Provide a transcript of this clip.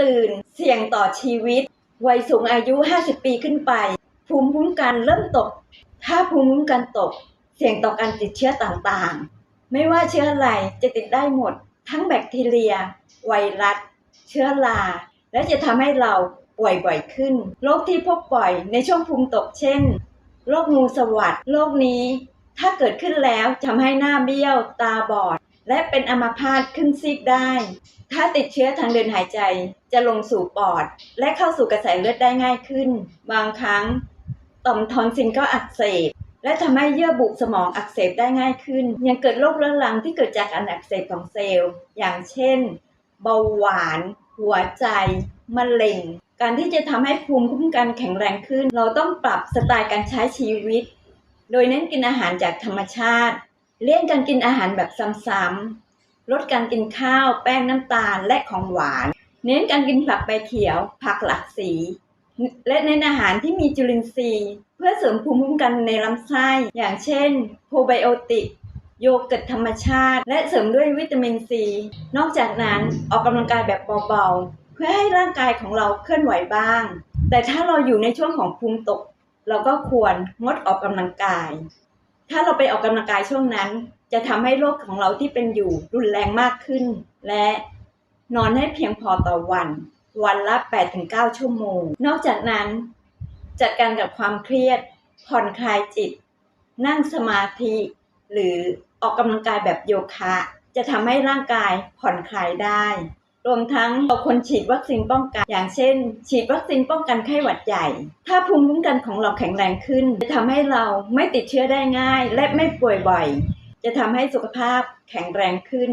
ตื่น เสี่ยงต่อชีวิต วัยสูงอายุ 50 ปีขึ้นไป ภูมิคุ้มกันเริ่มตก ถ้าภูมิคุ้มกันตก เสี่ยงต่อการติดเชื้อต่างๆ ไม่ว่าเชื้ออะไรจะติดได้หมด ทั้งแบคทีเรีย ไวรัส เชื้อรา และจะทำให้เราป่วยบ่อยขึ้น โรคที่พบบ่อยในช่วงภูมิตกเช่น โรคงูสวัสด์โรคนี้ ถ้าเกิดขึ้นแล้วทำให้หน้าเบี้ยว ตาบอด และเป็นอัมพาตครึ่งซีกได้ ถ้าติดเชื้อทางเดินหายใจจะลงสู่ปอด และเข้าสู่กระแสเลือดได้ง่ายขึ้น บางครั้ง ต่อมทอนซิลก็อักเสบ และทำให้เยื่อบุสมองอักเสบได้ง่ายขึ้น ยังเกิดโรคเรื้อรังที่เกิดจากการอักเสบของเซลล์ อย่างเช่น เบาหวาน หัวใจ มะเร็ง การที่จะทำให้ภูมิคุ้มกันแข็งแรงขึ้น เราต้องปรับสไตล์การใช้ชีวิต โดยเน้นกินอาหารจากธรรมชาติ เลี่ยงการกินอาหารแบบซ้ำๆลดการกินข้าวแป้งน้ำตาลและของหวาน เน้นการกินผักใบเขียว ผักหลากสี และเน้นอาหารที่มีจุลินทรีย์ เพื่อเสริมภูมิคุ้มกันในลำไส้อย่างเช่นโปรไบโอติกโยเกิร์ตธรรมชาติ และเสริมด้วยวิตามินซี นอกจากนั้นออกกำลังกายแบบเบาๆ เพื่อให้ร่างกายของเราเคลื่อนไหวบ้าง แต่ถ้าเราอยู่ในช่วงของภูมิตก เราก็ควรงดออกกำลังกาย ถ้าเราไปออกกำลังกายช่วงนั้น จะทำให้โรคของเราที่เป็นอยู่รุนแรงมากขึ้น และนอนให้เพียงพอต่อวัน วันละ 8-9 ชั่วโมง นอกจากนั้น จัดการกับความเครียด ผ่อนคลายจิต นั่งสมาธิ หรือออกกำลังกายแบบโยคะ จะทำให้ร่างกายผ่อนคลายได้ รวมทั้งเราควรฉีดวัคซีนป้องกัน อย่างเช่น ฉีดวัคซีนป้องกันไข้หวัดใหญ่ ถ้าภูมิคุ้มกันของเราแข็งแรงขึ้น จะทำให้เราไม่ติดเชื้อได้ง่าย และไม่ป่วยบ่อย จะทำให้สุขภาพแข็งแรงขึ้น